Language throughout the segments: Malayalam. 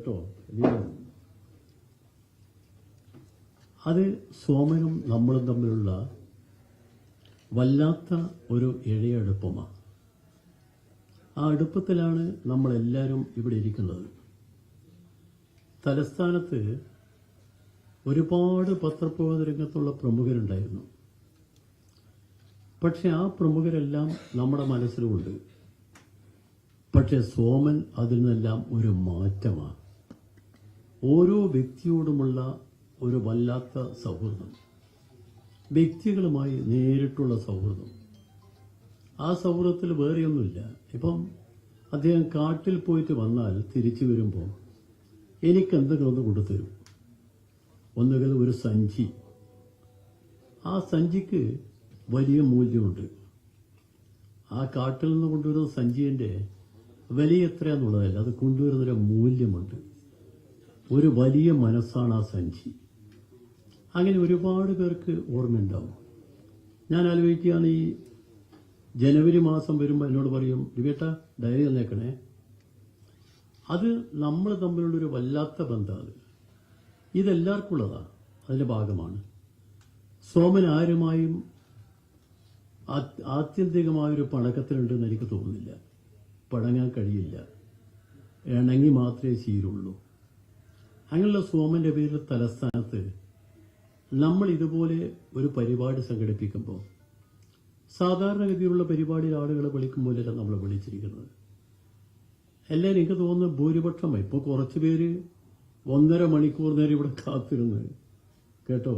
കേട്ടോ. അത് സോമനും നമ്മളും തമ്മിലുള്ള വല്ലാത്ത ഒരു ഇഴയടുപ്പമാണ് ആ അടുപ്പത്തിലാണ് നമ്മളെല്ലാവരും ഇവിടെ ഇരിക്കുന്നത്. തലസ്ഥാനത്ത് ഒരുപാട് പത്രപ്രവർത്തന രംഗത്തുള്ള പ്രമുഖരുണ്ടായിരുന്നു. പക്ഷെ ആ പ്രമുഖരെല്ലാം നമ്മുടെ മനസ്സിലുമുണ്ട് പക്ഷെ സോമൻ അതിൽ നിന്നെല്ലാം ഒരു മാറ്റമാണ് ഓരോ വ്യക്തിയോടുമുള്ള ഒരു വല്ലാത്ത സൗഹൃദം. വ്യക്തികളുമായി നേരിട്ടുള്ള സൗഹൃദം. ആ സൗഹൃദത്തിൽ വേറെയൊന്നുമില്ല. ഇപ്പം അദ്ദേഹം കാട്ടിൽ പോയിട്ട് വന്നാൽ തിരിച്ചു വരുമ്പോൾ എനിക്ക് എന്തെങ്കിലും ഒന്ന് കൊടുത്തരും ഒന്നുകിൽ ഒരു സഞ്ചി. ആ സഞ്ചിക്ക് വലിയ മൂല്യമുണ്ട്. ആ കാട്ടിൽ നിന്ന് കൊണ്ടുവരുന്ന സഞ്ചിന്റെ വില എത്രയാന്നുള്ളതല്ല അത് കൊണ്ടുവരുന്നൊരു മൂല്യമുണ്ട്. ഒരു വലിയ മനസ്സാണ് ആ സഞ്ചി. അങ്ങനെ ഒരുപാട് പേർക്ക് ഓർമ്മയുണ്ടാവും. ഞാൻ ആലോചിക്കുകയാണ് ഈ ജനുവരി മാസം വരുമ്പോൾ എന്നോട് പറയും ദിവ്യേട്ട ഡയറി തന്നേക്കണേ. അത് നമ്മൾ തമ്മിലുള്ളൊരു വല്ലാത്ത ബന്ധമാണ്. ഇതെല്ലാവർക്കും ഉള്ളതാണ് അതിന്റെ ഭാഗമാണ്. സോമൻ ആരുമായും ആത്യന്തികമായൊരു പണക്കത്തിലുണ്ടെന്ന് എനിക്ക് തോന്നുന്നില്ല. പണങ്ങാൻ കഴിയില്ല. ഇണങ്ങി മാത്രമേ ശീലുള്ളൂ അങ്ങനെയുള്ള സോമന്റെ പേരിൽ തലസ്ഥാനത്ത് നമ്മൾ ഇതുപോലെ ഒരു പരിപാടി സംഘടിപ്പിക്കുമ്പോൾ സാധാരണഗതിയിലുള്ള പരിപാടിയിൽ ആളുകൾ വിളിക്കും പോലെയല്ല നമ്മൾ വിളിച്ചിരിക്കുന്നത്. എല്ലാവരും എനിക്ക് തോന്നുന്നു ഭൂരിപക്ഷം ഇപ്പോൾ കുറച്ച് പേര് ഒന്നര മണിക്കൂർ നേരം ഇവിടെ കാത്തിരുന്ന് കേട്ടോ?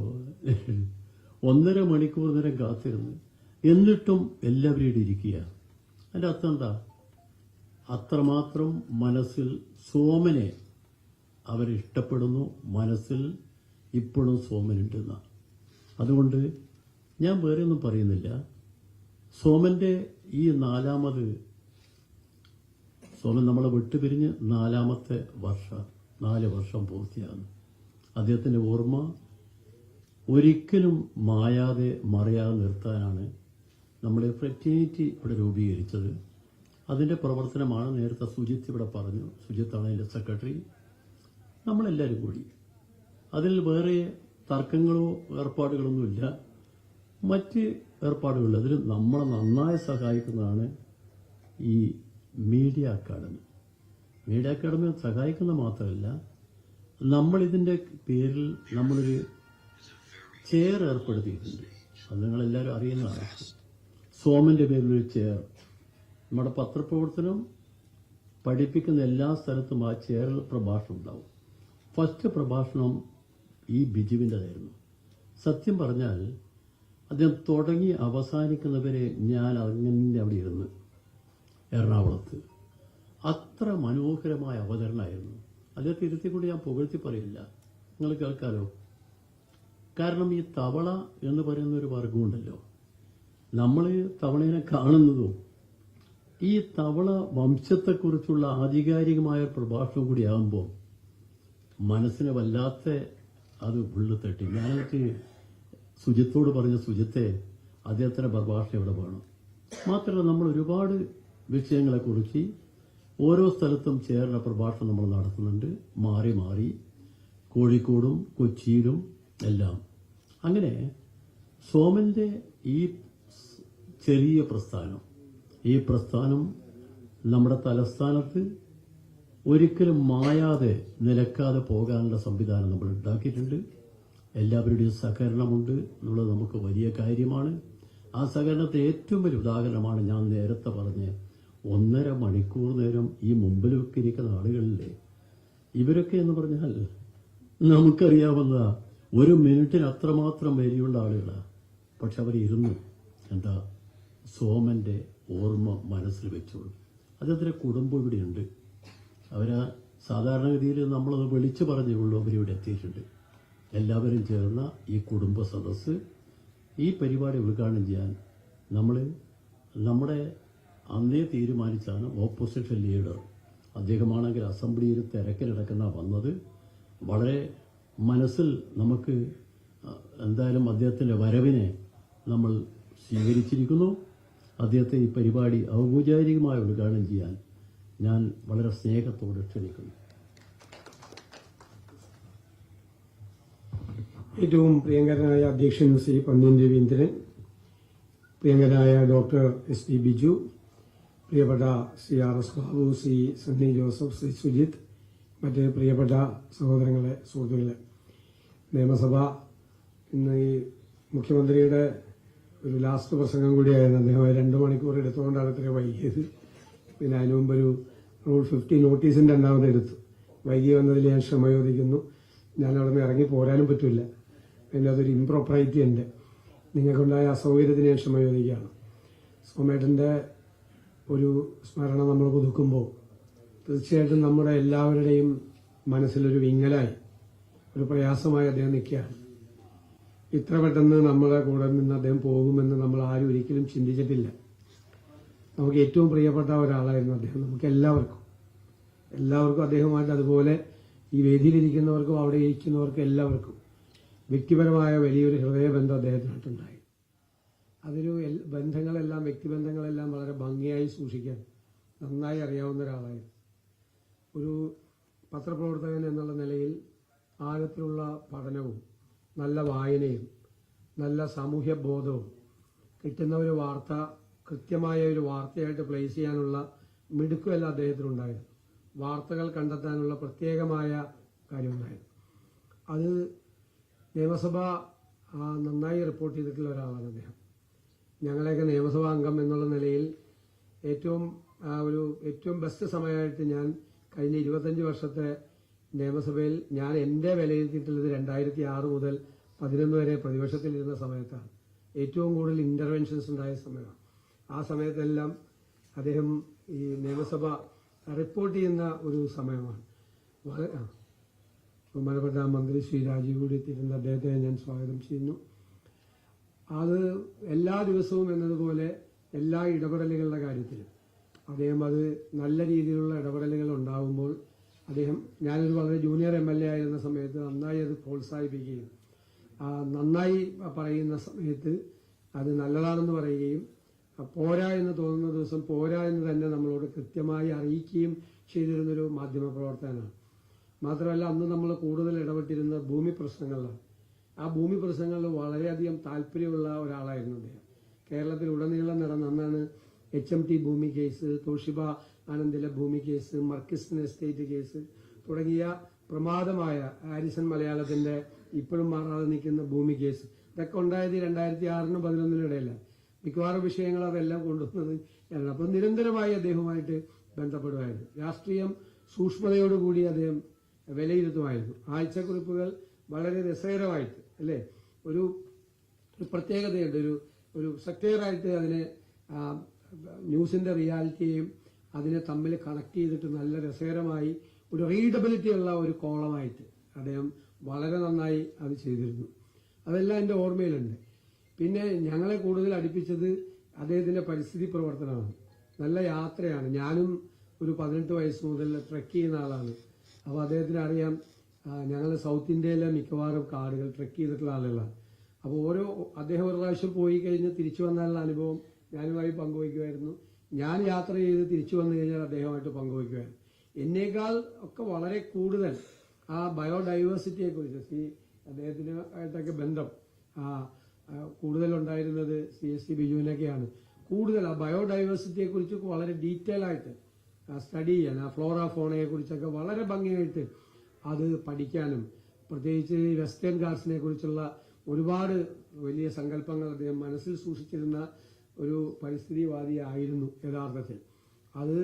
ഒന്നര മണിക്കൂർ നേരം കാത്തിരുന്ന് എന്നിട്ടും എല്ലാവരും ഇരിക്കുക. അതിന്റെ അർത്ഥം എന്താ? അത്രമാത്രം മനസ്സിൽ സോമനെ അവരിഷ്ടപ്പെടുന്നു മനസ്സിൽ ഇപ്പോഴും സോമനുണ്ടെന്ന. അതുകൊണ്ട് ഞാൻ വേറെ ഒന്നും പറയുന്നില്ല. സോമന്റെ ഈ നാലാമത് സോമൻ നമ്മളെ വിട്ടുപിരിഞ്ഞ് നാലാമത്തെ വർഷം നാല് വർഷം പൂർത്തിയാകുന്നു. അദ്ദേഹത്തിന്റെ ഓർമ്മ ഒരിക്കലും മായാതെ മറയാതെ നിർത്താനാണ് നമ്മൾ ഫ്രെറ്റിനിറ്റി ഇവിടെ രൂപീകരിച്ചത്. അതിന്റെ പ്രവർത്തനമാണ് നേരത്തെ സുജിത്ത് ഇവിടെ പറഞ്ഞു. സുജിത്താണ് അതിന്റെ സെക്രട്ടറി നമ്മളെല്ലാവരും കൂടി. അതിൽ വേറെ തർക്കങ്ങളോ ഏർപ്പാടുകളൊന്നുമില്ല. മറ്റ് ഏർപ്പാടുകളില്ല അതിൽ നമ്മളെ നന്നായി സഹായിക്കുന്നതാണ് ഈ മീഡിയ അക്കാഡമി മീഡിയ അക്കാഡമി സഹായിക്കുന്ന മാത്രമല്ല നമ്മളിതിന്റെ പേരിൽ നമ്മളൊരു ചെയർ ഏർപ്പെടുത്തിയിട്ടുണ്ട്. അത് നിങ്ങളെല്ലാവരും അറിയുന്നതാണ്. സോമന്റെ പേരിലൊരു ചെയർ. നമ്മുടെ പത്രപ്രവർത്തനം പഠിപ്പിക്കുന്ന എല്ലാ സ്ഥലത്തും ആ ചെയറിൽ പ്രഭാഷണം ഉണ്ടാവും. ഫസ്റ്റ് പ്രഭാഷണം ഈ ബിജുവിന്റെതായിരുന്നു. സത്യം പറഞ്ഞാൽ അദ്ദേഹം തുടങ്ങി അവസാനിക്കുന്നവരെ ഞാൻ അങ്ങനെ അവിടെ ഇരുന്ന് എറണാകുളത്ത്. അത്ര മനോഹരമായ അവതരണമായിരുന്നു. അദ്ദേഹത്തെ ഇരുത്തി കൂടി ഞാൻ പുകഴ്ത്തി പറയില്ല. നിങ്ങൾ കേൾക്കാലോ? കാരണം ഈ തവള എന്ന് പറയുന്ന ഒരു വർഗമുണ്ടല്ലോ നമ്മൾ തവളയെ കാണുന്നതും ഈ തവള വംശത്തെക്കുറിച്ചുള്ള ആധികാരികമായ പ്രഭാഷണം കൂടിയാകുമ്പോൾ മനസ്സിനെ വല്ലാത്ത അത് ഉള്ളു തട്ടി. ഞാനൊക്കെ സുജിത്തോട് പറഞ്ഞ സുജിത്തെ അദ്ദേഹത്തിന്റെ പ്രഭാഷണം ഇവിടെ വേണം മാത്രമല്ല നമ്മൾ ഒരുപാട് വിഷയങ്ങളെക്കുറിച്ച് ഓരോ സ്ഥലത്തും ചേർന്ന പ്രഭാഷണം നമ്മൾ നടത്തുന്നുണ്ട്. മാറി മാറി കോഴിക്കോടും കൊച്ചിയിലും എല്ലാം. അങ്ങനെ സോമന്റെ ഈ ചെറിയ പ്രസ്ഥാനം ഈ പ്രസ്ഥാനം നമ്മുടെ തലസ്ഥാനത്ത് ഒരിക്കലും മായാതെ നിലക്കാതെ പോകാനുള്ള സംവിധാനം നമ്മൾ ഉണ്ടാക്കിയിട്ടുണ്ട്. എല്ലാവരുടെയും സഹകരണമുണ്ട് എന്നുള്ളത് നമുക്ക് വലിയ കാര്യമാണ്. ആ സഹകരണത്തെ ഏറ്റവും വലിയ ഉദാഹരണമാണ് ഞാൻ നേരത്തെ പറഞ്ഞ ഒന്നര മണിക്കൂർ നേരം ഈ മുമ്പിലൊക്കെ ഇരിക്കുന്ന ആളുകളിലെ ഇവരൊക്കെ എന്ന് പറഞ്ഞാൽ നമുക്കറിയാവുന്ന ഒരു മിനിറ്റിന് അത്രമാത്രം വിലയുള്ള ആളുകളാണ് പക്ഷെ അവരിരുന്നു എന്താ സോമന്റെ ഓർമ്മ മനസ്സിൽ വെച്ചോളൂ. അദ്ദേഹത്തിന്റെ കുടുംബം ഇവിടെയുണ്ട്. അവർ സാധാരണഗതിയിൽ നമ്മളത് വിളിച്ചു പറഞ്ഞേ ഉള്ളൂ അവരിവിടെ എത്തിയിട്ടുണ്ട്. എല്ലാവരും ചേർന്ന ഈ കുടുംബ സദസ്സ് ഈ പരിപാടി ഉദ്ഘാടനം ചെയ്യാൻ നമ്മൾ നമ്മുടെ അന്നേ തീരുമാനിച്ചാണ് ഓപ്പോസിഷൻ ലീഡർ. അദ്ദേഹമാണെങ്കിൽ അസംബ്ലിയിൽ തിരക്കിലിടക്കുന്ന വന്നത് വളരെ മനസ്സിൽ നമുക്ക് എന്തായാലും അദ്ദേഹത്തിന്റെ വരവിനെ നമ്മൾ സ്വീകരിച്ചിരിക്കുന്നു. അദ്ദേഹത്തെ ഈ പരിപാടി ഔപചാരികമായി ഉദ്ഘാടനം ചെയ്യാൻ ഞാൻ വളരെ സ്നേഹത്തോട് ക്ഷണിക്കുന്നു. ഏറ്റവും പ്രിയങ്കരനായ അധ്യക്ഷൻ ശ്രീ പന്നിയൻ രവീന്ദ്രൻ പ്രിയങ്കരനായ ഡോക്ടർ എസ് ടി ബിജു പ്രിയപ്പെട്ട ശ്രീ ആർ എസ് ബാബു ശ്രീ സണ്ണി ജോസഫ് ശ്രീ സുജിത് മറ്റ് പ്രിയപ്പെട്ട സഹോദരങ്ങളെ സുഹൃത്തുക്കളെ. നിയമസഭ ഇന്ന് ഈ മുഖ്യമന്ത്രിയുടെ ഒരു ലാസ്റ്റ് പ്രസംഗം കൂടിയായിരുന്നു. അദ്ദേഹം രണ്ട് മണിക്കൂർ എടുത്തുകൊണ്ടാണ് ഇത്രയും വൈകിയത്. പിന്നെ അതിനു ഒരു റൂൾ ഫിഫ്റ്റി നോട്ടീസിന്റെ രണ്ടാമത് എടുത്തു വൈകി വന്നതിൽ ഞാൻ ക്ഷമ ചോദിക്കുന്നു. ഞാൻ അവിടെ നിന്ന് ഇറങ്ങി പോരാനും പറ്റില്ല. പിന്നെ അതൊരു ഇംപ്രോപ്പറൈറ്റി ഉണ്ട് നിങ്ങൾക്കുണ്ടായ അസൗകര്യത്തിന് ഞാൻ ക്ഷമ ചോദിക്കുകയാണ്. സോമേട്ടന്റെ ഒരു സ്മരണ നമ്മൾ പുതുക്കുമ്പോൾ തീർച്ചയായിട്ടും നമ്മുടെ എല്ലാവരുടെയും മനസ്സിലൊരു വിങ്ങലായി ഒരു പ്രയാസമായി അദ്ദേഹം നിൽക്കുകയാണ്. ഇത്ര പെട്ടെന്ന് നമ്മളെ കൂടെ നിന്ന് അദ്ദേഹം പോകുമെന്ന് നമ്മൾ ആരും ഒരിക്കലും ചിന്തിച്ചിട്ടില്ല. നമുക്ക് ഏറ്റവും പ്രിയപ്പെട്ട ഒരാളായിരുന്നു അദ്ദേഹം. നമുക്ക് എല്ലാവർക്കും എല്ലാവർക്കും അദ്ദേഹമായിട്ട് അതുപോലെ ഈ വേദിയിലിരിക്കുന്നവർക്കും അവിടെ ഇരിക്കുന്നവർക്കും എല്ലാവർക്കും വ്യക്തിപരമായ വലിയൊരു ഹൃദയബന്ധം അദ്ദേഹത്തിനായിട്ടുണ്ടായി. അതൊരു ബന്ധങ്ങളെല്ലാം വ്യക്തിബന്ധങ്ങളെല്ലാം വളരെ ഭംഗിയായി സൂക്ഷിക്കാൻ നന്നായി അറിയാവുന്ന ഒരാളായിരുന്നു. ഒരു പത്രപ്രവർത്തകൻ എന്നുള്ള നിലയിൽ ആഴത്തിലുള്ള പഠനവും നല്ല വായനയും നല്ല സാമൂഹ്യ ബോധവും കിട്ടുന്ന ഒരു വാർത്ത കൃത്യമായ ഒരു വാർത്തയായിട്ട് പ്ലേസ് ചെയ്യാനുള്ള മിടുക്കുമല്ല അദ്ദേഹത്തിനുണ്ടായിരുന്നു വാർത്തകൾ കണ്ടെത്താനുള്ള പ്രത്യേകമായ കാര്യമുണ്ടായിരുന്നു അത് നിയമസഭ നന്നായി റിപ്പോർട്ട് ചെയ്തിട്ടുള്ള ഒരാളാണ് അദ്ദേഹം. ഞങ്ങളെയൊക്കെ നിയമസഭാ അംഗം എന്നുള്ള നിലയിൽ ഏറ്റവും ഒരു ഏറ്റവും ബെസ്റ്റ് സമയമായിട്ട് ഞാൻ കഴിഞ്ഞ ഇരുപത്തഞ്ച് വർഷത്തെ നിയമസഭയിൽ ഞാൻ എന്റെ വിലയിരുത്തിയിട്ടുള്ളത് രണ്ടായിരത്തി ആറ് മുതൽ പതിനൊന്ന് വരെ പ്രതിപക്ഷത്തിലിരുന്ന സമയത്താണ്. ഏറ്റവും കൂടുതൽ ഇന്റർവെൻഷൻസ് ഉണ്ടായ സമയമാണ്. ആ സമയത്തെല്ലാം അദ്ദേഹം ഈ നിയമസഭ റിപ്പോർട്ട് ചെയ്യുന്ന ഒരു സമയമാണ്. ബഹുമാനപ്പെട്ട മന്ത്രി ശ്രീ രാജീവ് കൂടി എത്തിയിട്ടുണ്ട്. അദ്ദേഹത്തെ ഞാൻ സ്വാഗതം ചെയ്യുന്നു. അത് എല്ലാ ദിവസവും എന്നതുപോലെ എല്ലാ ഇടപെടലുകളുടെ കാര്യത്തിലും അദ്ദേഹം അത് നല്ല രീതിയിലുള്ള ഇടപെടലുകൾ ഉണ്ടാകുമ്പോൾ അദ്ദേഹം ഞാനൊരു വളരെ ജൂനിയർ എം എൽ എ ആയിരുന്ന സമയത്ത് നന്നായി അത് പ്രോത്സാഹിപ്പിക്കുകയും നന്നായി പറയുന്ന സമയത്ത് അത് നല്ലതാണെന്ന് പറയുകയും പോരാ എന്ന് തോന്നുന്ന ദിവസം പോരാ എന്ന് തന്നെ നമ്മളോട് കൃത്യമായി അറിയിക്കുകയും ചെയ്തിരുന്നൊരു മാധ്യമ പ്രവർത്തകനാണ് മാത്രമല്ല അന്ന് നമ്മൾ കൂടുതൽ ഇടപെട്ടിരുന്ന ഭൂമി പ്രശ്നങ്ങളിലാണ്. ആ ഭൂമി പ്രശ്നങ്ങളിൽ വളരെയധികം താല്പര്യമുള്ള ഒരാളായിരുന്നു അദ്ദേഹം. കേരളത്തിൽ ഉടനീളം നടന്ന അന്നാണ് എച്ച് എം ടി ഭൂമി കേസ് തോഷിബ ആനന്ദിലെ ഭൂമി കേസ് മർക്കിസ്റ്റിൻ എസ്റ്റേറ്റ് കേസ് തുടങ്ങിയ പ്രമാദമായ ഹാരിസൺ മലയാളത്തിന്റെ ഇപ്പോഴും മാറാതെ നിൽക്കുന്ന ഭൂമി കേസ്. ഇതൊക്കെ ഉണ്ടായത് രണ്ടായിരത്തി ആറിനും പതിനൊന്നിനും ഇടയിലാണ്. മിക്കവാറും വിഷയങ്ങൾ അതെല്ലാം കൊണ്ടുവന്നത് ഞാനാണ് അപ്പം നിരന്തരമായി അദ്ദേഹവുമായിട്ട് ബന്ധപ്പെടുമായിരുന്നു. രാഷ്ട്രീയം സൂക്ഷ്മതയോടുകൂടി അദ്ദേഹം വിലയിരുത്തുമായിരുന്നു. ആഴ്ചക്കുറിപ്പുകൾ വളരെ രസകരമായിട്ട് അല്ലേ? ഒരു ഒരു പ്രത്യേകതയുണ്ട്. ഒരു ഒരു സെക്ടറായിട്ട് അതിനെ ന്യൂസിന്റെ റിയാലിറ്റിയെയും അതിനെ തമ്മിൽ കണക്ട് ചെയ്തിട്ട് നല്ല രസകരമായി ഒരു റീഡബിലിറ്റി ഉള്ള ഒരു കോളമായിട്ട് അദ്ദേഹം വളരെ നന്നായി അത് ചെയ്തിരുന്നു. അതെല്ലാം എന്റെ ഓർമ്മയിലുണ്ട്. പിന്നെ ഞങ്ങളെ കൂടുതൽ അടുപ്പിച്ചത് അദ്ദേഹത്തിന്റെ പരിസ്ഥിതി പ്രവർത്തനമാണ്. നല്ല യാത്രയാണ്. ഞാനും ഒരു പതിനെട്ട് വയസ്സ് മുതൽ ട്രെക്ക് ചെയ്യുന്ന ആളാണ്. അപ്പോൾ അദ്ദേഹത്തിന് അറിയാം ഞങ്ങൾ സൗത്ത് ഇന്ത്യയിലെ മിക്കവാറും കാടുകൾ ട്രെക്ക് ചെയ്തിട്ടുള്ള ആളുകളാണ് അപ്പോൾ ഓരോ അദ്ദേഹം ഒരു പ്രാവശ്യം പോയി കഴിഞ്ഞ് തിരിച്ചു വന്നാലുള്ള അനുഭവം ഞാനുമായി പങ്കുവയ്ക്കുമായിരുന്നു. ഞാൻ യാത്ര ചെയ്ത് തിരിച്ചു വന്നു കഴിഞ്ഞാൽ അദ്ദേഹമായിട്ട് പങ്കുവയ്ക്കുമായിരുന്നു. എന്നേക്കാൾ ഒക്കെ വളരെ കൂടുതൽ ആ ബയോഡൈവേഴ്സിറ്റിയെക്കുറിച്ച് ഈ അദ്ദേഹത്തിനായിട്ടൊക്കെ ബന്ധം. കൂടുതലുണ്ടായിരുന്നത് സി എസ് സി ബിജുവിനൊക്കെയാണ്. കൂടുതൽ ആ ബയോഡൈവേഴ്സിറ്റിയെ കുറിച്ച് വളരെ ഡീറ്റെയിൽ ആയിട്ട് സ്റ്റഡി ചെയ്യാൻ ആ ഫ്ലോറ ഫോണയെ കുറിച്ചൊക്കെ വളരെ ഭംഗിയായിട്ട് അത് പഠിക്കാനും പ്രത്യേകിച്ച് വെസ്റ്റേൺ ഗാർഡ്സിനെ കുറിച്ചുള്ള ഒരുപാട് വലിയ സങ്കല്പങ്ങൾ അദ്ദേഹം മനസ്സിൽ സൂക്ഷിച്ചിരുന്ന ഒരു പരിസ്ഥിതിവാദിയായിരുന്നു യഥാർത്ഥത്തിൽ. അത്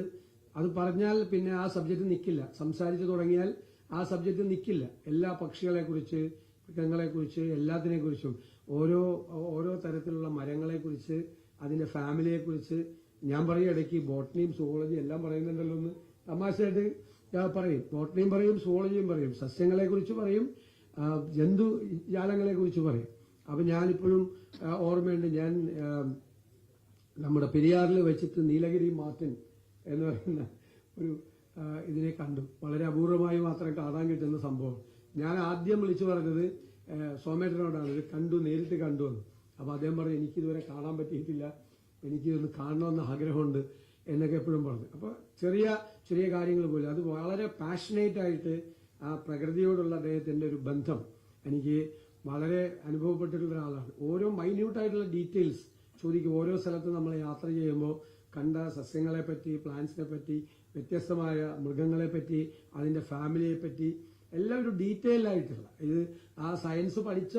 അത് പറഞ്ഞാൽ പിന്നെ ആ സബ്ജക്റ്റ് നിൽക്കില്ല സംസാരിച്ചു തുടങ്ങിയാൽ ആ സബ്ജക്റ്റ് നിൽക്കില്ല എല്ലാ പക്ഷികളെക്കുറിച്ച് കുറിച്ച് എല്ലാത്തിനെക്കുറിച്ചും. കുറിച്ച് എല്ലാത്തിനെ കുറിച്ചും ഓരോ ഓരോ തരത്തിലുള്ള മരങ്ങളെക്കുറിച്ച് അതിന്റെ ഫാമിലിയെ കുറിച്ച് ഞാൻ പറയും ഇടയ്ക്ക് ബോട്ടണിയും സുവോളജിയും എല്ലാം പറയുന്നുണ്ടല്ലോ എന്ന്. തമാശയായിട്ട് പറയും. ബോട്ടണിയും പറയും സുവോളജിയും പറയും. സസ്യങ്ങളെക്കുറിച്ച് പറയും ജന്തു ജാലങ്ങളെ കുറിച്ച് പറയും. അപ്പം ഞാനിപ്പോഴും ഓർമ്മയുണ്ട് ഞാൻ നമ്മുടെ പെരിയാറിൽ വെച്ചിട്ട് നീലഗിരി മാർട്ടിൻ എന്ന് പറയുന്ന ഒരു ഇതിനെ കണ്ടു. വളരെ അപൂർവമായി മാത്രം കാണാൻ കിട്ടുന്ന സംഭവം. ഞാൻ ആദ്യം വിളിച്ചു പറഞ്ഞത് സോമേട്ടനോടാണ്. ഇത് കണ്ടു നേരിട്ട് കണ്ടു എന്ന്. അപ്പോൾ അദ്ദേഹം പറഞ്ഞു എനിക്കിതുവരെ കാണാൻ പറ്റിയിട്ടില്ല. എനിക്കിതൊന്ന് കാണണമെന്ന് ആഗ്രഹമുണ്ട് എന്നൊക്കെ എപ്പോഴും പറഞ്ഞു. അപ്പോൾ ചെറിയ ചെറിയ കാര്യങ്ങൾ പോലും. അത് വളരെ പാഷനേറ്റ് ആയിട്ട് ആ പ്രകൃതിയോടുള്ള അദ്ദേഹത്തിന്റെ ഒരു ബന്ധം എനിക്ക് വളരെ അനുഭവപ്പെട്ടിട്ടുള്ള ഒരാളാണ്. ഓരോ മൈന്യൂട്ടായിട്ടുള്ള ഡീറ്റെയിൽസ് ചോദിക്കും. ഓരോ സ്ഥലത്തും നമ്മൾ യാത്ര ചെയ്യുമ്പോൾ കണ്ട സസ്യങ്ങളെ പറ്റി പ്ലാന്റ്സിനെ പറ്റി വ്യത്യസ്തമായ മൃഗങ്ങളെ പറ്റി അതിന്റെ ഫാമിലിയെ പറ്റി എല്ലാം ഒരു ഡീറ്റെയിൽ ആയിട്ടുള്ള. ഇത് ആ സയൻസ് പഠിച്ച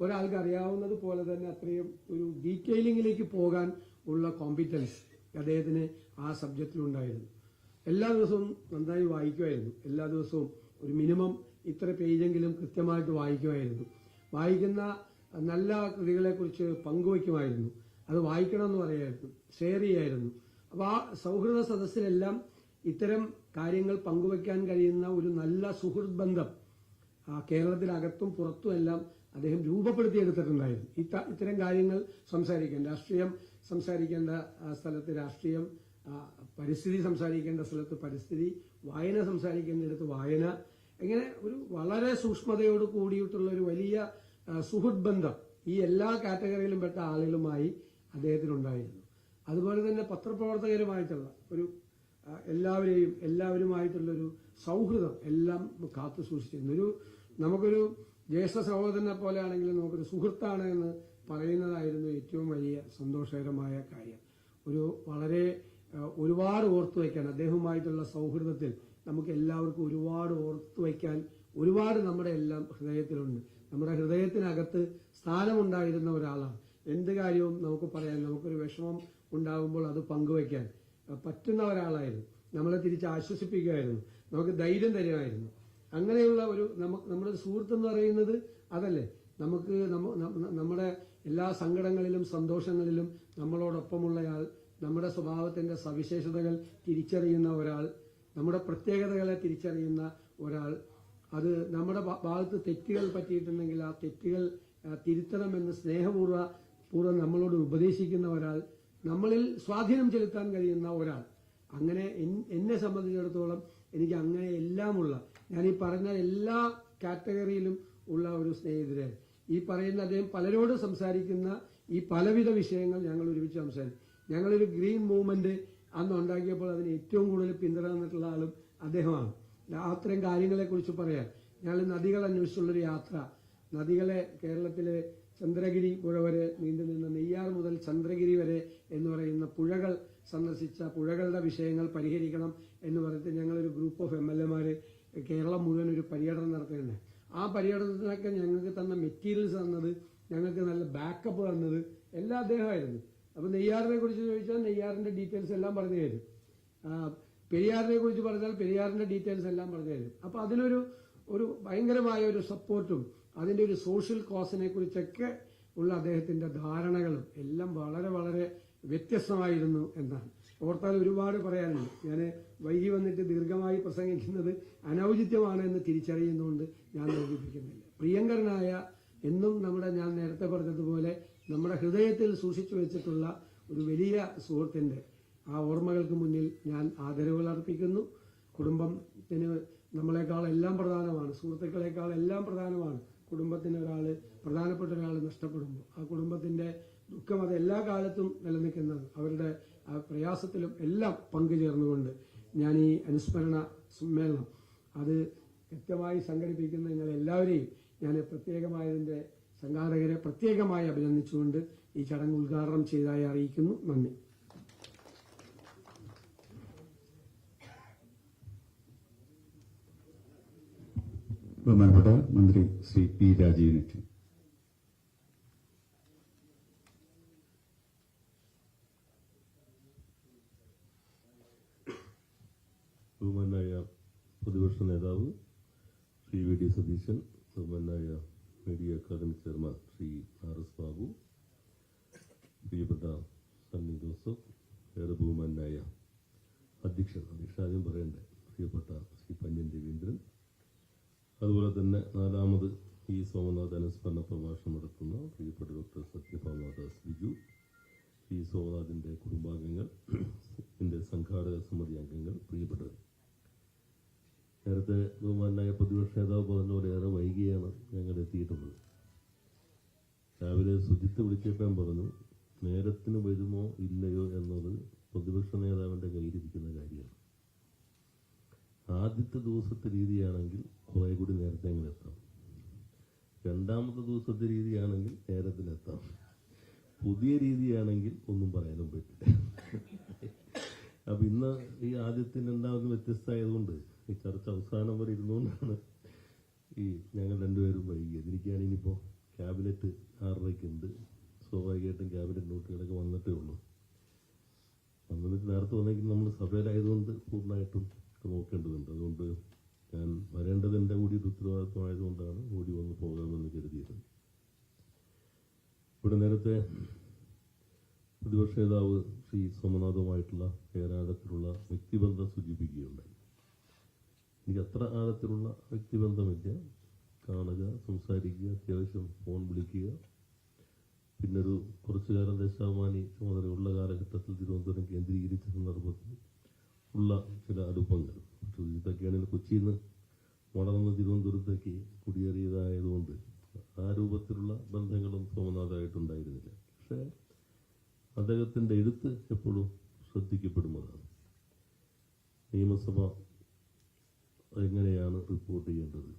ഒരാൾക്ക് അറിയാവുന്നത് പോലെ തന്നെ അത്രയും ഒരു ഡീറ്റെയിലിംഗിലേക്ക് പോകാൻ ഉള്ള കോമ്പിറ്റൻസ് അദ്ദേഹത്തിന് ആ സബ്ജക്റ്റിലുണ്ടായിരുന്നു എല്ലാ ദിവസവും നന്നായി വായിക്കുമായിരുന്നു. എല്ലാ ദിവസവും ഒരു മിനിമം ഇത്ര പേജെങ്കിലും കൃത്യമായിട്ട് വായിക്കുമായിരുന്നു. വായിക്കുന്ന നല്ല കൃതികളെ കുറിച്ച് പങ്കുവയ്ക്കുമായിരുന്നു. അത് വായിക്കണമെന്ന് പറയായിരുന്നു. ഷെയർ ചെയ്യായിരുന്നു. അപ്പോൾ ആ സൗഹൃദ സദസ്സിലെല്ലാം ഇത്തരം കാര്യങ്ങൾ പങ്കുവയ്ക്കാൻ കഴിയുന്ന ഒരു നല്ല സുഹൃത്ത് ബന്ധം കേരളത്തിനകത്തും പുറത്തുമെല്ലാം അദ്ദേഹം രൂപപ്പെടുത്തിയെടുത്തിട്ടുണ്ടായിരുന്നു. ഇത്ത- ഇത്തരം കാര്യങ്ങൾ സംസാരിക്കാൻ രാഷ്ട്രീയം സംസാരിക്കേണ്ട സ്ഥലത്ത് രാഷ്ട്രീയം പരിസ്ഥിതി സംസാരിക്കേണ്ട സ്ഥലത്ത് പരിസ്ഥിതി വായന സംസാരിക്കേണ്ടിടത്ത് വായന. ഇങ്ങനെ ഒരു വളരെ സൂക്ഷ്മതയോട് കൂടിയിട്ടുള്ള ഒരു വലിയ സുഹൃത് ബന്ധം ഈ എല്ലാ കാറ്റഗറിയിലും പെട്ട ആളുകളുമായി അദ്ദേഹത്തിനുണ്ടായിരുന്നു. അതുപോലെ തന്നെ പത്രപ്രവർത്തകരുമായിട്ടുള്ള ഒരു എല്ലാവരെയും എല്ലാവരുമായിട്ടുള്ളൊരു സൗഹൃദം എല്ലാം കാത്തു സൂക്ഷിച്ചിരുന്നു. ഒരു നമുക്കൊരു ജ്യേഷ്ഠ സഹോദരനെ പോലെ ആണെങ്കിലും നമുക്കൊരു സുഹൃത്താണ് എന്ന് പറയുന്നതായിരുന്നു ഏറ്റവും വലിയ സന്തോഷകരമായ കാര്യം. ഒരു വളരെ ഒരുപാട് ഓർത്തു വയ്ക്കാൻ അദ്ദേഹവുമായിട്ടുള്ള സൗഹൃദത്തിൽ നമുക്ക് എല്ലാവർക്കും ഒരുപാട് ഓർത്തു വയ്ക്കാൻ ഒരുപാട് നമ്മുടെ എല്ലാം ഹൃദയത്തിലുണ്ട്. നമ്മുടെ ഹൃദയത്തിനകത്ത് സ്ഥാനമുണ്ടായിരുന്ന ഒരാളാണ്. എന്ത് കാര്യവും നമുക്ക് പറയാൻ നമുക്കൊരു വിഷമം ഉണ്ടാകുമ്പോൾ അത് പങ്കുവയ്ക്കാൻ പറ്റുന്ന ഒരാളായിരുന്നു. നമ്മളെ തിരിച്ച് ആശ്വസിപ്പിക്കുമായിരുന്നു നമുക്ക് ധൈര്യം തരുമായിരുന്നു. അങ്ങനെയുള്ള ഒരു നമുക്ക് നമ്മുടെ സുഹൃത്ത് എന്ന് പറയുന്നത് അതല്ലേ? നമുക്ക് നമ്മുടെ എല്ലാ സങ്കടങ്ങളിലും സന്തോഷങ്ങളിലും നമ്മളോടൊപ്പമുള്ളയാൾ നമ്മുടെ സ്വഭാവത്തിന്റെ സവിശേഷതകൾ തിരിച്ചറിയുന്ന ഒരാൾ നമ്മുടെ പ്രത്യേകതകളെ തിരിച്ചറിയുന്ന ഒരാൾ അത് നമ്മുടെ ഭാഗത്ത് തെറ്റുകൾ പറ്റിയിട്ടുണ്ടെങ്കിൽ ആ തെറ്റുകൾ തിരുത്തണമെന്ന് സ്നേഹപൂർവ പൂർവം നമ്മളോട് ഉപദേശിക്കുന്ന ഒരാൾ നമ്മളിൽ സ്വാധീനം ചെലുത്താൻ കഴിയുന്ന ഒരാൾ. അങ്ങനെ എന്നെ സംബന്ധിച്ചിടത്തോളം എനിക്ക് അങ്ങനെ എല്ലാമുള്ള ഞാൻ ഈ പറഞ്ഞ എല്ലാ കാറ്റഗറിയിലും ഉള്ള ഒരു സ്നേഹിതരെ ഈ പറയുന്ന അദ്ദേഹം പലരോട് സംസാരിക്കുന്ന ഈ പലവിധ വിഷയങ്ങൾ ഞങ്ങൾ ഒരുമിച്ച് സംസാരിക്കും ഞങ്ങളൊരു ഗ്രീൻ മൂവ്മെന്റ് അന്ന് ഉണ്ടാക്കിയപ്പോൾ അതിന് ഏറ്റവും കൂടുതൽ പിന്തുണ തന്നിട്ടുള്ള ആളും അദ്ദേഹമാണ്. അത്തരം കാര്യങ്ങളെക്കുറിച്ച് പറയാൻ. ഞങ്ങൾ നദികൾ അന്വേഷിച്ചുള്ളൊരു യാത്ര. നദികളെ കേരളത്തിലെ ചന്ദ്രഗിരി പുഴ വരെ നീണ്ടു നിന്ന നെയ്യാർ മുതൽ ചന്ദ്രഗിരി വരെ എന്ന് പറയുന്ന പുഴകൾ സന്ദർശിച്ച പുഴകളുടെ വിഷയങ്ങൾ പരിഹരിക്കണം എന്ന് പറഞ്ഞിട്ട് ഞങ്ങളൊരു ഗ്രൂപ്പ് ഓഫ് എം എൽ എമാർ കേരളം മുഴുവൻ ഒരു പര്യടനം നടത്തുന്നുണ്ട് ആ പര്യടനത്തിനൊക്കെ ഞങ്ങൾക്ക് തന്ന മെറ്റീരിയൽസ് തന്നത് ഞങ്ങൾക്ക് നല്ല ബാക്കപ്പ് തന്നത് എല്ലാം അദ്ദേഹമായിരുന്നു. അപ്പോൾ നെയ്യാറിനെ കുറിച്ച് ചോദിച്ചാൽ നെയ്യാറിന്റെ ഡീറ്റെയിൽസ് എല്ലാം പറഞ്ഞു തരും. പെരിയാറിനെ കുറിച്ച് പറഞ്ഞാൽ പെരിയാറിന്റെ ഡീറ്റെയിൽസ് എല്ലാം പറഞ്ഞു തരും. അപ്പം അതിനൊരു ഒരു ഭയങ്കരമായ ഒരു സപ്പോർട്ടും അതിന്റെ ഒരു സോഷ്യൽ കോസിനെ കുറിച്ചൊക്കെ ഉള്ള അദ്ദേഹത്തിന്റെ ധാരണകളും എല്ലാം വളരെ വളരെ വ്യത്യസ്തമായിരുന്നു എന്നാണ്. ഓർത്താൽ ഒരുപാട് പറയാനുണ്ട്. ഞാൻ വൈകി വന്നിട്ട് ദീർഘമായി പ്രസംഗിക്കുന്നത് അനൗചിത്യമാണ് എന്ന് തിരിച്ചറിയുന്നതുകൊണ്ട് ഞാൻ നിർദ്ദേശിക്കുന്നില്ല പ്രിയങ്കരനായ എന്നും നമ്മുടെ ഞാൻ നേരത്തെ പറഞ്ഞതുപോലെ നമ്മുടെ ഹൃദയത്തിൽ സൂക്ഷിച്ചു വെച്ചിട്ടുള്ള ഒരു വലിയ സുഹൃത്തിന്റെ ആ ഓർമ്മകൾക്ക് മുന്നിൽ ഞാൻ ആദരവുകൾ അർപ്പിക്കുന്നു. കുടുംബത്തിന് നമ്മളെക്കാൾ എല്ലാം പ്രധാനമാണ്. സുഹൃത്തുക്കളെക്കാൾ എല്ലാം പ്രധാനമാണ് കുടുംബത്തിന് ഒരാൾ പ്രധാനപ്പെട്ട ഒരാൾ നഷ്ടപ്പെടുമ്പോൾ ആ കുടുംബത്തിന്റെ ദുഃഖം അത് എല്ലാ കാലത്തും നിലനിൽക്കുന്നത് അവരുടെ ആ പ്രയാസത്തിലും എല്ലാം പങ്കുചേർന്നുകൊണ്ട് ഞാൻ ഈ അനുസ്മരണ സമ്മേളനം അത് കൃത്യമായി സംഘടിപ്പിക്കുന്ന നിങ്ങളെല്ലാവരെയും ഞാൻ പ്രത്യേകമായതിന്റെ സംഘാടകരെ പ്രത്യേകമായി അഭിനന്ദിച്ചുകൊണ്ട് ഈ ചടങ്ങ് ഉദ്ഘാടനം ചെയ്തതായി അറിയിക്കുന്നു. നന്ദി. ബഹുമാനപ്പെട്ട മന്ത്രി ശ്രീ പി രാജീവിനെത്തി ബഹുമാനായ പ്രതിപക്ഷ നേതാവ് ശ്രീ വി ഡി സതീശൻ ബഹുമാനായ media academy chairman Shri R S Babu പ്രിയപ്പെട്ട സണ്ണി ജോസഫ് ഏറെ ബഹുമാനായ അധ്യക്ഷൻ അധ്യക്ഷ ആദ്യം പറയണ്ടേ പ്രിയപ്പെട്ട ശ്രീ പന്യൻ രവീന്ദ്രൻ അതുപോലെ തന്നെ നാലാമത് ഈ സോമനാഥ് അനുസ്മരണ പ്രഭാഷണം നടത്തുന്ന പ്രിയപ്പെട്ട ഡോക്ടർ സത്യഭാമദാസ് ബിജു ഈ സോമനാഥിന്റെ കുടുംബാംഗങ്ങൾ എന്റെ സംഘാടക സമിതി അംഗങ്ങൾ പ്രിയപ്പെട്ടവർ. നേരത്തെ ബഹുമാനായ പ്രതിപക്ഷ നേതാവ് പറഞ്ഞ പോലെ ഏറെ വൈകിയാണ് ഞങ്ങൾ എത്തിയിട്ടുള്ളത്. രാവിലെ സുജിത്ത് വിളിച്ചപ്പോൾ പറഞ്ഞു നേരത്തിന് വരുമോ ഇല്ലയോ എന്നത് പ്രതിപക്ഷ നേതാവിന്റെ കയ്യിലിരിക്കുന്ന കാര്യമാണ്. ആദ്യത്തെ ദിവസത്തെ രീതിയാണെങ്കിൽ കുറേ കൂടി നേരത്തെ ഞങ്ങൾ എത്താം? രണ്ടാമത്തെ ദിവസത്തെ രീതിയാണെങ്കിൽ നേരത്തിനെത്താം പുതിയ രീതിയാണെങ്കിൽ ഒന്നും പറയാനും പറ്റില്ല. അപ്പൊ ഇന്ന് ഈ ആദ്യത്തിന് രണ്ടാമത് വ്യത്യസ്തമായതുകൊണ്ട് ഈ ചർച്ച അവസാനം വരെ ഇരുന്നുകൊണ്ടാണ് ഈ ഞങ്ങൾ രണ്ടുപേരും വൈകിയത്. എനിക്കാണ് ഇനിയിപ്പോൾ ക്യാബിനറ്റ് ആറരയ്ക്കുണ്ട് സ്വാഭാവികമായിട്ടും ക്യാബിനറ്റ് നോട്ടുകളൊക്കെ വന്നിട്ടേ ഉള്ളൂ. വന്നിട്ട് നേരത്തെ വന്നെങ്കിൽ നമ്മൾ സഭയിലായതുകൊണ്ട് പൂർണമായിട്ടും നോക്കേണ്ടതുണ്ട്. അതുകൊണ്ട് ഞാൻ വരേണ്ടത് എന്റെ കൂടി ഒരു ഉത്തരവാദിത്വമായതുകൊണ്ടാണ് ഓടി വന്ന് പോകാമെന്ന് കരുതിയത് ഇവിടെ നേരത്തെ പ്രതിപക്ഷ നേതാവ് ശ്രീ സോമനാഥുമായിട്ടുള്ള ഏരാഴത്തിലുള്ള വ്യക്തിബന്ധം സൂചിപ്പിക്കുകയുണ്ടായി. എനിക്ക് അത്ര ആഴത്തിലുള്ള വ്യക്തിബന്ധമില്ല. കാണുക സംസാരിക്കുക അത്യാവശ്യം ഫോൺ വിളിക്കുക. പിന്നൊരു കുറച്ചു കാലം ദേശാഭിമാനി ചുമതലയുള്ള കാലഘട്ടത്തിൽ തിരുവനന്തപുരം കേന്ദ്രീകരിച്ച സന്ദർഭത്തിൽ ഉള്ള ചില അടുപ്പങ്ങൾ. പക്ഷേ ഇതൊക്കെയാണെങ്കിൽ കൊച്ചിയിൽ നിന്ന് വളർന്ന് തിരുവനന്തപുരത്തേക്ക് കുടിയേറിയതായതുകൊണ്ട് ആ രൂപത്തിലുള്ള ബന്ധങ്ങളും സോമനാഥായിട്ടുണ്ടായിരുന്നില്ല. പക്ഷേ അദ്ദേഹത്തിന്റെ എഴുത്ത് എപ്പോഴും ശ്രദ്ധിക്കപ്പെടുന്നതാണ്. നിയമസഭ എങ്ങനെയാണ് റിപ്പോർട്ട് ചെയ്യേണ്ടത്?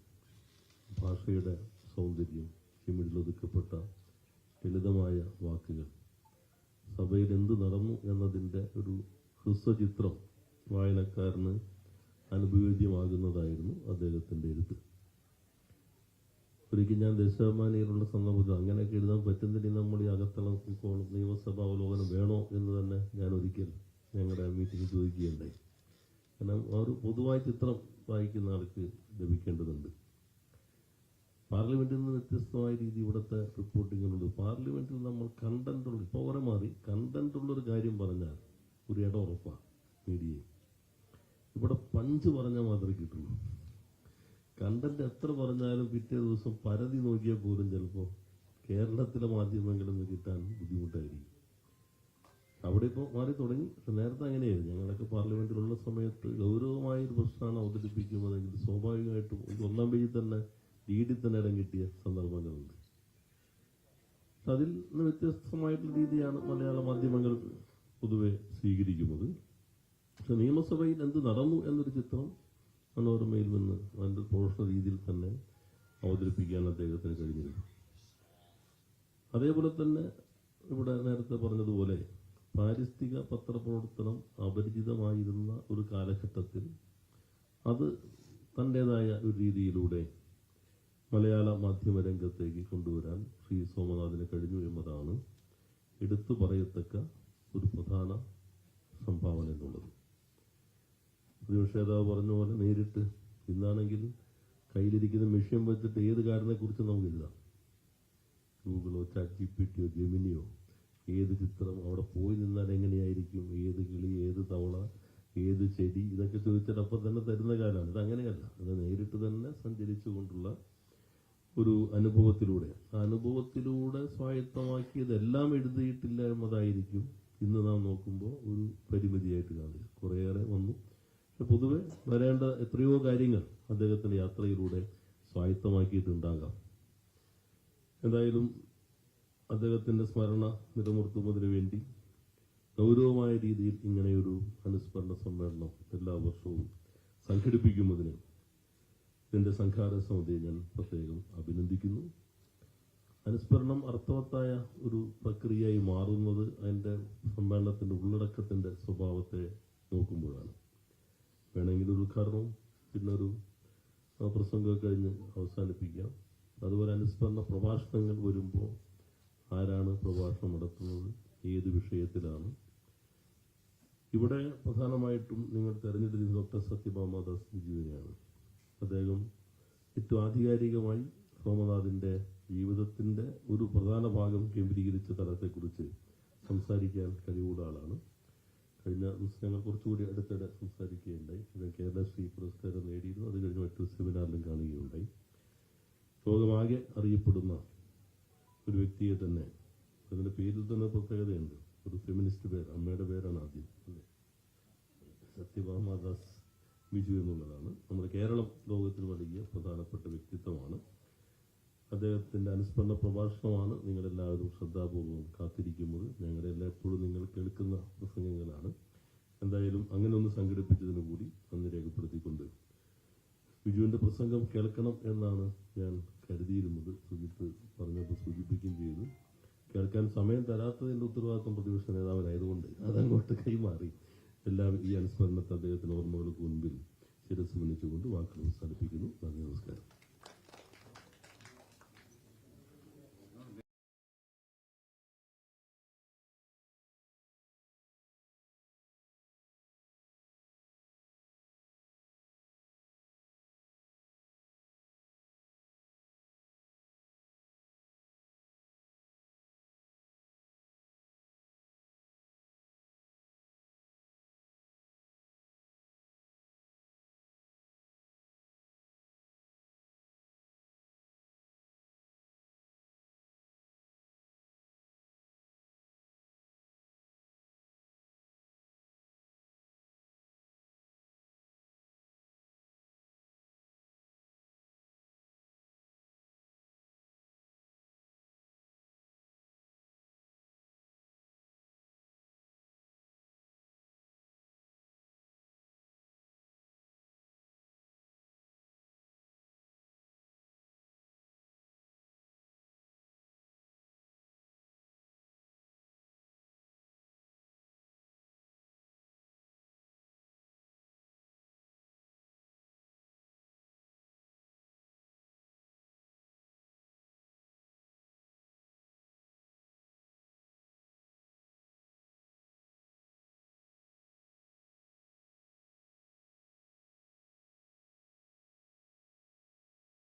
ഭാഷയുടെ സൗന്ദര്യം ചിമിടിലൊതുക്കപ്പെട്ട ലളിതമായ വാക്കുകൾ. സഭയിൽ എന്ത് നടന്നു എന്നതിന്റെ ഒരു ഹ്രസ്വചിത്രം വായനക്കാരന് അനുഭവേദ്യമാകുന്നതായിരുന്നു അദ്ദേഹത്തിന്റെ എഴുത്ത്. ഒരിക്കൽ ഞാൻ ദേശാഭിമാനിയിലുള്ള സന്ദർഭത്തിൽ അങ്ങനെയൊക്കെ എഴുതാൻ പറ്റുന്നില്ലെങ്കിൽ നമ്മൾ ഈ അകത്തളം നിയമസഭാ അവലോകനം വേണോ എന്ന് തന്നെ ഞാൻ ഒരിക്കൽ ഞങ്ങളുടെ മീറ്റിംഗ് ചോദിക്കുകയുണ്ടായി. കാരണം ഒരു പൊതുവായ ചിത്രം വായിക്കുന്ന ആൾക്ക് ലഭിക്കേണ്ടതുണ്ട്. പാർലമെന്റിൽ നിന്ന് വ്യത്യസ്തമായ രീതി ഇവിടുത്തെ റിപ്പോർട്ടിങ്ങിനുണ്ട് പാർലമെന്റിൽ നമ്മൾ കണ്ടന്റുള്ള ഉള്ള ഇപ്പോൾ കുറെ മാറി കണ്ടന്റുള്ളൊരു കാര്യം പറഞ്ഞാൽ ഒരു ഇടം ഉറപ്പാണ് മീഡിയയിൽ ഇവിടെ പഞ്ച് പറഞ്ഞാൽ മാത്രമേ കിട്ടുള്ളൂ. കണ്ടന്റ് എത്ര പറഞ്ഞാലും പിറ്റേ ദിവസം പരതി നോക്കിയാൽ പോലും ചിലപ്പോൾ കേരളത്തിലെ മാധ്യമങ്ങളിൽ നിന്ന് കിട്ടാൻ ബുദ്ധിമുട്ടായിരിക്കും. അവിടെ ഇപ്പോൾ മാറി തുടങ്ങി. നേരത്തെ അങ്ങനെയായിരുന്നു. ഞങ്ങളൊക്കെ പാർലമെന്റിലുള്ള സമയത്ത് ഗൗരവമായ ഒരു പ്രശ്നമാണ് അവതരിപ്പിക്കുന്നതെങ്കിൽ സ്വാഭാവികമായിട്ടും ഒന്നാം പേജിൽ തന്നെ ലീഡിൽ തന്നെ ഇടം കിട്ടിയ സന്ദർഭങ്ങളുണ്ട്. അതിൽ നിന്ന് വ്യത്യസ്തമായിട്ടുള്ള രീതിയാണ് മലയാള മാധ്യമങ്ങൾ പൊതുവെ സ്വീകരിക്കുന്നത്. പക്ഷെ നിയമസഭയിൽ എന്ത് നടന്നു എന്നൊരു ചിത്രം മനോരമയിൽ നിന്ന് അതിന്റെ പോഷണ രീതിയിൽ തന്നെ അവതരിപ്പിക്കാൻ അദ്ദേഹത്തിന് കഴിഞ്ഞിരുന്നു. അതേപോലെ തന്നെ ഇവിടെ നേരത്തെ പറഞ്ഞതുപോലെ പാരിസ്ഥിതിക പത്രപ്രവർത്തനം അപരിചിതമായിരുന്ന ഒരു കാലഘട്ടത്തിൽ അത് തന്റെതായ ഒരു രീതിയിലൂടെ മലയാള മാധ്യമ രംഗത്തേക്ക് കൊണ്ടുവരാൻ ശ്രീ സോമനാഥിന് കഴിഞ്ഞു എന്നതാണ് എടുത്തു പറയത്തക്ക ഒരു പ്രധാന സംഭാവന എന്നുള്ളത്. നേതാവ് പറഞ്ഞ പോലെ നേരിട്ട് ഇന്നാണെങ്കിൽ കയ്യിലിരിക്കുന്ന മെഷീൻ വെച്ചിട്ട് ഏത് കാരനെ കുറിച്ച് നമുക്ക് എഴുതാം. ഗൂഗിളോ ചാറ്റ് ജി പി ടിയോ ജെമിനിയോ ഏത് ചിത്രം അവിടെ പോയി നിന്നാൽ എങ്ങനെയായിരിക്കും? ഏത് കിളി ഏത് തവള ഏത് ചെടി? ഇതൊക്കെ ചോദിച്ചിട്ട് അപ്പം തന്നെ തരുന്ന കാലമാണ് ഇത് അങ്ങനെയല്ല അത് നേരിട്ട് തന്നെ സഞ്ചരിച്ചുകൊണ്ടുള്ള ഒരു അനുഭവത്തിലൂടെ. ആ അനുഭവത്തിലൂടെ സ്വായത്തമാക്കിയതെല്ലാം എഴുതിയിട്ടില്ല എന്നതായിരിക്കും ഇന്ന് നാം നോക്കുമ്പോൾ ഒരു പരിമിതിയായിട്ട് കാണുക. കുറേയേറെ വന്നു. പൊതുവെ വരേണ്ട എത്രയോ കാര്യങ്ങൾ അദ്ദേഹത്തിന്റെ യാത്രയിലൂടെ സ്വായത്തമാക്കിയിട്ടുണ്ടാകാം. എന്തായാലും അദ്ദേഹത്തിന്റെ സ്മരണ നിലനിർത്തുന്നതിന് വേണ്ടി ഗൗരവമായ രീതിയിൽ ഇങ്ങനെയൊരു അനുസ്മരണ സമ്മേളനം എല്ലാ വർഷവും സംഘടിപ്പിക്കുന്നതിന് ഇതിന്റെ സംഘാടക സമിതിയെ ഞാൻ പ്രത്യേകം അഭിനന്ദിക്കുന്നു. അനുസ്മരണം അർത്ഥവത്തായ ഒരു പ്രക്രിയയായി മാറുന്നത് അതിന്റെ സമ്മേളനത്തിന്റെ ഉള്ളടക്കത്തിന്റെ സ്വഭാവത്തെ നോക്കുമ്പോഴാണ്. വേണമെങ്കിൽ ഒരു ഉദ്ഘാടനവും പിന്നെ ഒരു പ്രസംഗമൊക്കെ കഴിഞ്ഞ് അവസാനിപ്പിക്കാം. അതുപോലെ അനുസ്മരണ പ്രഭാഷണങ്ങൾ വരുമ്പോൾ ആരാണ് പ്രഭാഷണം നടത്തുന്നത് ഏത് വിഷയത്തിലാണ്? ഇവിടെ പ്രധാനമായിട്ടും നിങ്ങൾ തെരഞ്ഞെടുത്തിരുന്ന ഡോക്ടർ സത്യഭാമദാസ് ബിജുവിനെയാണ് അദ്ദേഹം ഏറ്റവും ആധികാരികമായി സോമനാഥിന്റെ ജീവിതത്തിന്റെ ഒരു പ്രധാന ഭാഗം കേന്ദ്രീകരിച്ച തലത്തെക്കുറിച്ച് സംസാരിക്കാൻ കഴിവുള്ള ആളാണ്. കഴിഞ്ഞ ദിവസം ഞങ്ങൾ കുറച്ചുകൂടി അടുത്തിടെ സംസാരിക്കുകയുണ്ടായി. ഇത് കേരളശ്രീ പുരസ്കാരം നേടിയിരുന്നു. അത് കഴിഞ്ഞ് മറ്റൊരു സെമിനാറിലും കാണുകയുണ്ടായി. ലോകമാകെ അറിയപ്പെടുന്ന ഒരു വ്യക്തിയെ തന്നെ അതിന്റെ പേരിൽ തന്നെ പ്രത്യേകതയുണ്ട്. ഒരു ഫെമിനിസ്റ്റ് പേര് അമ്മയുടെ പേരാണ് ആദ്യം. അല്ലേ? സത്യഭാമാദാസ് ബിജു എന്നുള്ളതാണ്. നമ്മുടെ കേരളം ലോകത്തിൽ വലിയ പ്രധാനപ്പെട്ട വ്യക്തിത്വമാണ്. അദ്ദേഹത്തിന്റെ അനുസ്മരണ പ്രഭാഷണമാണ് നിങ്ങളെല്ലാവരും ശ്രദ്ധാപൂർവം കാത്തിരിക്കുന്നത്. ഞങ്ങളെല്ലാം എപ്പോഴും നിങ്ങൾ കേൾക്കുന്ന പ്രസംഗങ്ങളാണ്. എന്തായാലും അങ്ങനെ ഒന്ന് സംഘടിപ്പിച്ചതിന് കൂടി നന്ദി രേഖപ്പെടുത്തിക്കൊണ്ട് ബിജുവിന്റെ പ്രസംഗം കേൾക്കണം എന്നാണ് ഞാൻ കരുതിയിരുന്നത്. സുജിത്ത് പറഞ്ഞപ്പോൾ സൂചിപ്പിക്കുകയും ചെയ്തു. കേൾക്കാൻ സമയം തരാത്തതിന്റെ ഉത്തരവാദിത്വം പ്രതിപക്ഷ നേതാവിനായതുകൊണ്ട് അതങ്ങോട്ട് കൈമാറി. എല്ലാ ഈ അനുസ്മരണത്തെ അദ്ദേഹത്തിന് ഓർമ്മകൾക്ക് മുൻപിൽ ശിരസ് മുന്നിച്ചുകൊണ്ട് വാക്കുകൾ അവസാനിപ്പിക്കുന്നു. നന്ദി